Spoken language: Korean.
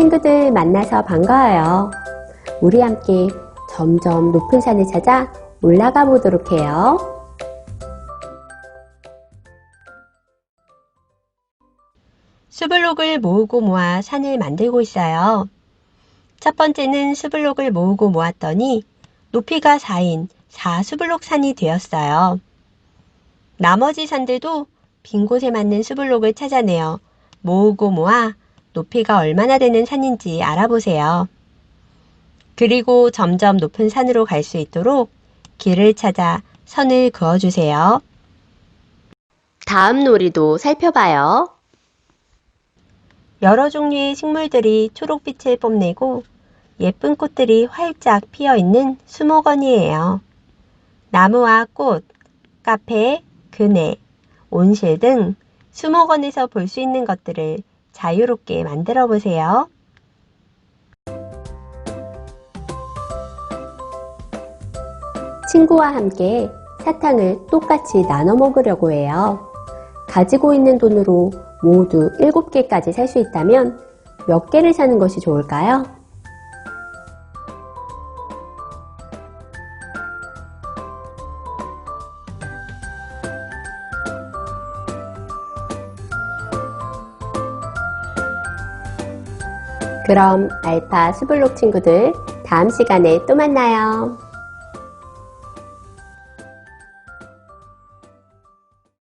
친구들 만나서 반가워요. 우리 함께 점점 높은 산을 찾아 올라가 보도록 해요. 수블록을 모으고 모아 산을 만들고 있어요. 첫 번째는 수블록을 모으고 모았더니 높이가 4인 4수블록 산이 되었어요. 나머지 산들도 빈 곳에 맞는 수블록을 찾아내어 모으고 모아 높이가 얼마나 되는 산인지 알아보세요. 그리고 점점 높은 산으로 갈 수 있도록 길을 찾아 선을 그어주세요. 다음 놀이도 살펴봐요. 여러 종류의 식물들이 초록빛을 뽐내고 예쁜 꽃들이 활짝 피어 있는 수목원이에요. 나무와 꽃, 카페, 그네, 온실 등 수목원에서 볼 수 있는 것들을 자유롭게 만들어 보세요. 친구와 함께 사탕을 똑같이 나눠 먹으려고 해요. 가지고 있는 돈으로 모두 7개까지 살 수 있다면 몇 개를 사는 것이 좋을까요? 그럼 알파 수블록 친구들 다음 시간에 또 만나요.